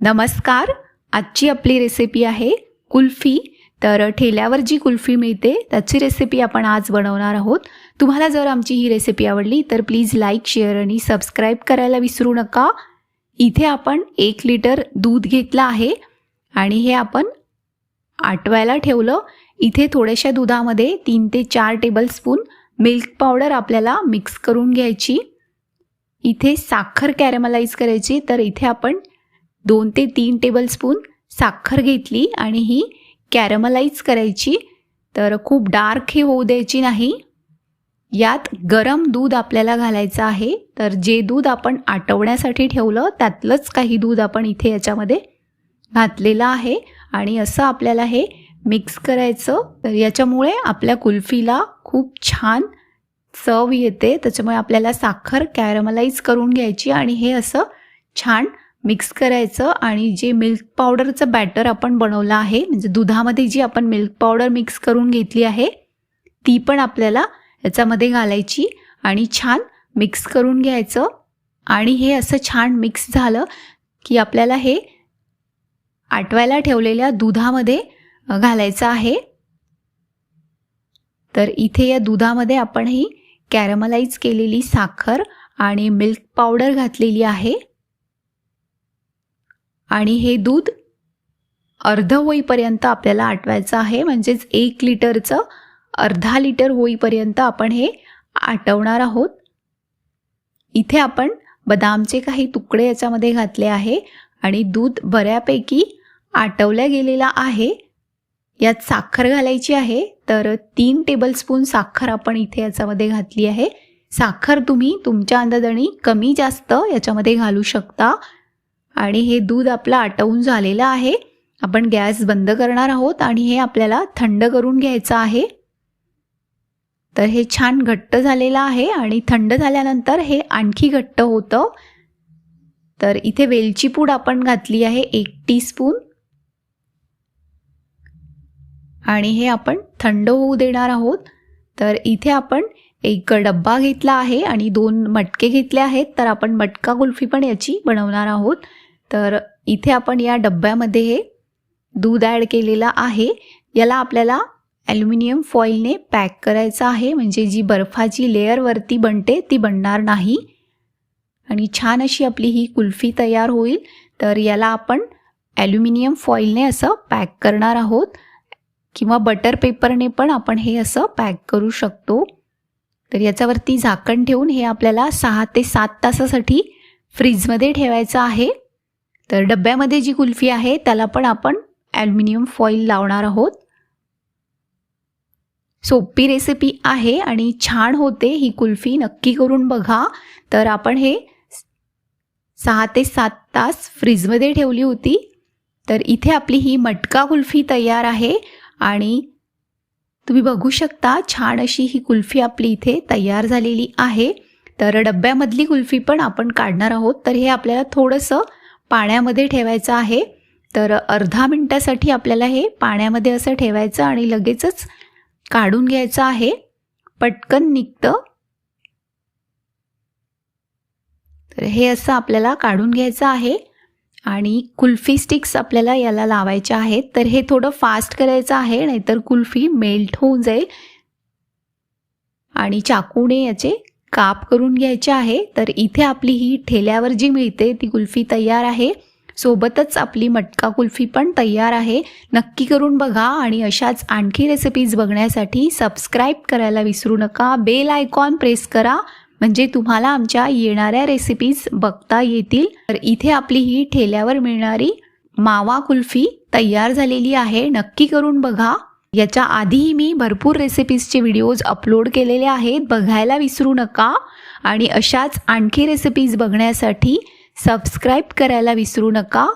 नमस्कार आजची आपली रेसिपी आहे कुल्फी. तर ठेल्यावर जी कुल्फी मिळते त्याची रेसिपी आपण आज बनवणार आहोत. तुम्हाला जर आमची ही रेसिपी आवडली तर प्लीज लाईक शेअर आणि सबस्क्राईब करायला विसरू नका. इथे आपण एक लिटर दूध घेतलं आहे आणि हे आपण आटवायला ठेवलं. इथे थोड्याशा दुधामध्ये तीन ते चार टेबलस्पून मिल्क पावडर आपल्याला मिक्स करून घ्यायची. इथे साखर कॅरेमलाइज करायची. तर इथे आपण दोन ते तीन टेबलस्पून साखर घेतली आणि ही कॅरमलाइज करायची. तर खूप डार्क हे होऊ द्यायची नाही. यात गरम दूध आपल्याला घालायचं आहे. तर जे दूध आपण आटवण्यासाठी ठेवलं त्यातलंच काही दूध आपण इथे याच्यामध्ये घातलेलं आहे. आणि असं आपल्याला हे मिक्स करायचं. तर याच्यामुळे आपल्या कुल्फीला खूप छान चव येते. त्याच्यामुळे आपल्याला साखर कॅरमलाइज करून घ्यायची आणि हे असं छान मिक्स करायचं आणि जे मिल्क पावडरचं बॅटर आपण बनवलं आहे म्हणजे दुधामध्ये जी आपण मिल्क पावडर मिक्स करून घेतली आहे ती पण आपल्याला याच्यामध्ये घालायची आणि छान मिक्स करून घ्यायचं. आणि हे असं छान मिक्स झालं की आपल्याला हे आटवायला ठेवलेल्या दुधामध्ये घालायचं आहे. तर इथे या दुधामध्ये आपण ही कॅरमलाइज केलेली साखर आणि मिल्क पावडर घातलेली आहे. आणि हे दूध अर्ध होईपर्यंत आपल्याला आटवायचं आहे. म्हणजेच एक लिटरचं अर्धा लिटर होईपर्यंत आपण हे आटवणार आहोत. इथे आपण बदामचे काही तुकडे याच्यामध्ये घातले आहे आणि दूध बऱ्यापैकी आटवल्या गेलेला आहे. यात साखर घालायची आहे. तर तीन टेबलस्पून साखर आपण इथे याच्यामध्ये घातली आहे. साखर तुम्ही तुमच्या अंदाजाने कमी जास्त याच्यामध्ये घालू शकता. आणि हे दूध आपलं आटवून झालेलं आहे. आपण गॅस बंद करणार आहोत आणि हे आपल्याला थंड करून घ्यायचं आहे. तर हे छान घट्ट झालेलं आहे आणि थंड झाल्यानंतर हे आणखी घट्ट होतं. तर इथे वेलची पूड आपण घातली आहे एक टीस्पून. आणि हे आपण थंड होऊ देणार आहोत. तर इथे आपण एक डब्बा घेतला आहे आणि दोन मटके घेतले आहेत. तर आपण मटका कुल्फी पण याची बनवणार आहोत. तर इथे आपण या डब्यामध्ये हे दूध ॲड केलेलं आहे. याला आपल्याला ॲल्युमिनियम फॉईलने पॅक करायचं आहे. म्हणजे जी बर्फाची लेअरवरती बनते ती बनणार नाही. आणि छान अशी आपली ही कुल्फी तयार होईल. तर याला आपण ॲल्युमिनियम फॉईलने असं पॅक करणार आहोत. किंवा बटर पेपरने पण आपण हे असं पॅक करू शकतो. तर याच्यावरती झाकण ठेवून हे आपल्याला सहा ते सात तासासाठी फ्रीजमध्ये ठेवायचं आहे. तर डब्यामध्ये जी कुल्फी आहे त्याला पण आपण ॲल्युमिनियम फॉईल लावणार आहोत. सोपी रेसिपी आहे आणि छान होते ही कुल्फी नक्की करून बघा. तर आपण हे सहा ते सात तास फ्रीजमध्ये ठेवली होती. तर इथे आपली ही मटका कुल्फी तयार आहे आणि तुम्ही बघू शकता छान अशी ही कुल्फी आपली इथे तयार झालेली आहे. तर डब्यामधली कुल्फी पण आपण काढणार आहोत. तर हे आपल्याला थोडंसं पाण्यामध्ये ठेवायचं आहे तर अर्धा मिनटासाठी आपल्याला हे पाण्यामध्ये असं ठेवायचं आणि लगेचच काढून घ्यायचं आहे. पटकन निघतं. तर हे असं आपल्याला काढून घ्यायचं आहे आणि कुल्फी स्टिक्स आपल्याला याला लावायच्या आहेत. तर हे थोडं फास्ट करायचं आहे नाहीतर कुल्फी मेल्ट होऊन जाईल. आणि चाकूने याचे काप करून घ्यायचे आहे तर इथे आपली ही ठेल्यावर जी मिळते ती कुल्फी तयार आहे. सोबतच आपली मटका कुल्फी पण तयार आहे. नक्की करून बघा आणि अशाच आणखी रेसिपीज बघण्यासाठी सबस्क्राईब करायला विसरू नका. बेल आयकॉन प्रेस करा म्हणजे तुम्हाला आमच्या येणाऱ्या रेसिपीज बघता येतील. तर इथे आपली ही ठेल्यावर मिळणारी मावा कुल्फी तयार झालेली आहे. नक्की करून बघा. याच्या आधीही मी भरपूर रेसिपीजचे व्हिडिओज अपलोड केलेले आहेत. बघायला विसरू नका. आणि अशाच आणखी रेसिपीज बघण्यासाठी सबस्क्राईब करायला विसरू नका.